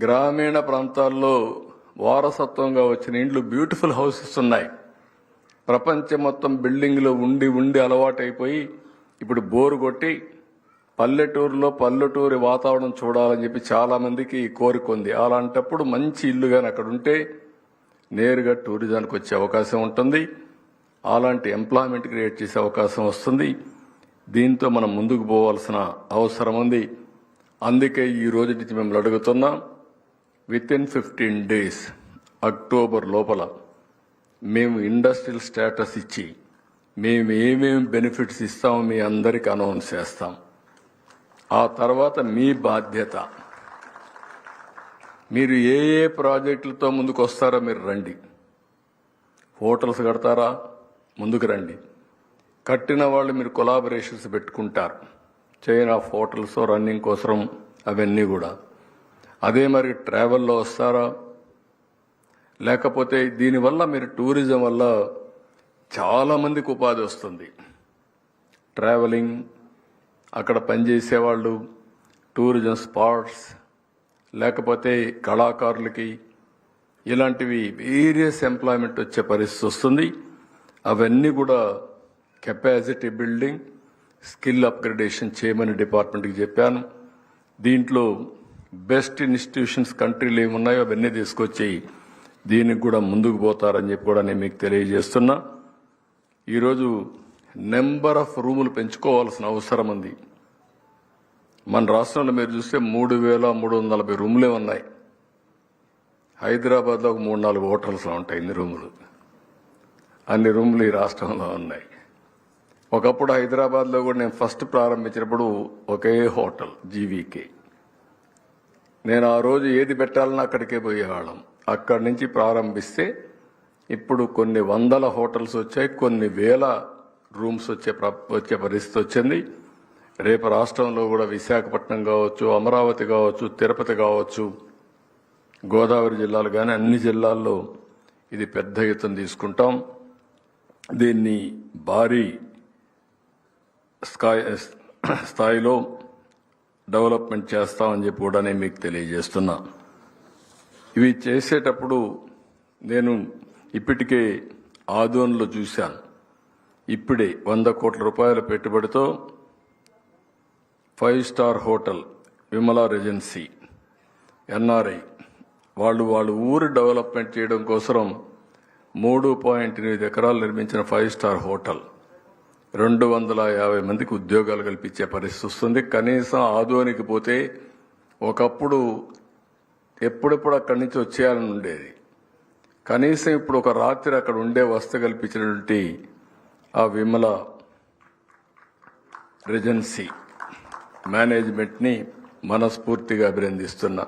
గ్రామీణ ప్రాంతాల్లో వారసత్వంగా వచ్చిన ఇండ్లు బ్యూటిఫుల్ హౌసెస్ ఉన్నాయి. ప్రపంచం మొత్తం బిల్డింగ్లో ఉండి ఉండి అలవాటైపోయి ఇప్పుడు బోరు కొట్టి పల్లెటూరులో పల్లెటూరి వాతావరణం చూడాలని చెప్పి చాలామందికి కోరిక ఉంది. అలాంటప్పుడు మంచి ఇల్లు కానీ అక్కడ ఉంటే నేరుగా టూరిజానికి వచ్చే అవకాశం ఉంటుంది. అలాంటి ఎంప్లాయ్మెంట్ క్రియేట్ చేసే అవకాశం వస్తుంది. దీంతో మనం ముందుకు పోవాల్సిన అవసరం ఉంది. అందుకే ఈ రోజు నుంచి మేము అడుగుతున్నాం. Within fifteen days October లోపల మేము ఇండస్ట్రియల్ స్టేటస్ ఇచ్చి మేము ఏమేమి బెనిఫిట్స్ ఇస్తామో మీ అందరికి అనౌన్స్ చేస్తాం. ఆ తర్వాత మీ బాధ్యత మీరు ఏ ఏ ప్రాజెక్టులతో ముందుకు వస్తారో మీరు రండి. హోటల్స్ కడతారా? ముందుకు రండి. కట్టిన వాళ్ళు మీరు కొలాబరేషన్స్ పెట్టుకుంటారు. చైన్ ఆఫ్ హోటల్స్ రన్నింగ్ కోసం అవన్నీ కూడా. అదే మరి ట్రావెల్లో వస్తారా? లేకపోతే దీనివల్ల మీరు టూరిజం వల్ల చాలామందికి ఉపాధి వస్తుంది. ట్రావెలింగ్ అక్కడ పనిచేసేవాళ్ళు టూరిజం స్పాట్స్ లేకపోతే కళాకారులకి ఇలాంటివి వేరియస్ ఎంప్లాయ్మెంట్ వచ్చే పరిస్థితి వస్తుంది. అవన్నీ కూడా కెపాసిటీ బిల్డింగ్ స్కిల్ అప్గ్రేడేషన్ చేయమని డిపార్ట్మెంట్కి చెప్పాను. దీంట్లో బెస్ట్ ఇన్స్టిట్యూషన్స్ కంట్రీలు ఏమున్నాయో అవన్నీ తీసుకొచ్చి దీనికి కూడా ముందుకు పోతారని చెప్పి కూడా నేను మీకు తెలియజేస్తున్నా. ఈరోజు నెంబర్ ఆఫ్ రూములు పెంచుకోవాల్సిన అవసరం ఉంది. మన రాష్ట్రంలో మీరు చూస్తే మూడు వేల మూడు వందల నలభై రూములే ఉన్నాయి. హైదరాబాద్లో ఒక మూడు నాలుగు హోటల్స్లో ఉంటాయి ఇన్ని రూములు. అన్ని రూములు ఈ రాష్ట్రంలో ఉన్నాయి. ఒకప్పుడు హైదరాబాద్లో కూడా నేను ఫస్ట్ ప్రారంభించినప్పుడు ఒకే హోటల్ జీవీకే. నేను ఆ రోజు ఏది పెట్టాలన్నా అక్కడికే పోయేవాళ్ళం. అక్కడి నుంచి ప్రారంభిస్తే ఇప్పుడు కొన్ని వందల హోటల్స్ వచ్చాయి కొన్ని వేల రూమ్స్ వచ్చే వచ్చే పరిస్థితి వచ్చింది. రేపు రాష్ట్రంలో కూడా విశాఖపట్నం కావచ్చు అమరావతి కావచ్చు తిరుపతి కావచ్చు గోదావరి జిల్లాలు కానీ అన్ని జిల్లాల్లో ఇది పెద్ద ఎత్తున తీసుకుంటాం. దీన్ని భారీ స్థాయి స్థాయిలో డెవలప్మెంట్ చేస్తామని చెప్పి కూడా నేను మీకు తెలియజేస్తున్నా. ఇవి చేసేటప్పుడు నేను ఇప్పటికే ఆదోన్లో చూశాను. ఇప్పుడే వంద కోట్ల రూపాయల పెట్టుబడితో five star hotel Vimala regency NRI వాళ్ళు వాళ్ళ ఊరు డెవలప్మెంట్ చేయడం కోసం మూడు పాయింట్ ఎనిమిది ఎకరాలు నిర్మించిన ఫైవ్ స్టార్ హోటల్. రెండు వందల యాభై మందికి ఉద్యోగాలు కల్పించే పరిస్థితి వస్తుంది. కనీసం ఆదోనికి పోతే ఒకప్పుడు ఎప్పుడెప్పుడు అక్కడి నుంచి వచ్చేయాలని ఉండేది. కనీసం ఇప్పుడు ఒక రాత్రి అక్కడ ఉండే వస్త కల్పించినటువంటి ఆ విమల రెజెన్సీ మేనేజ్మెంట్ని మనస్ఫూర్తిగా అభినందిస్తున్నా.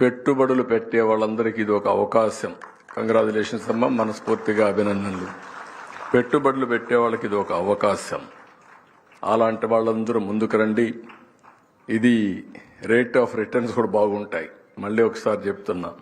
పెట్టుబడులు పెట్టే వాళ్ళందరికీ ఇది ఒక అవకాశం. కంగ్రాచులేషన్స్ అమ్మ మనస్ఫూర్తిగా అభినందనలు. పెట్టుబడులు పెట్టే వాళ్ళకి ఇది ఒక అవకాశం. అలాంటి వాళ్ళందరూ ముందుకు రండి. ఇది రేట్ ఆఫ్ రిటర్న్స్ కూడా బాగుంటాయి. మళ్ళీ ఒకసారి చెప్తున్నా.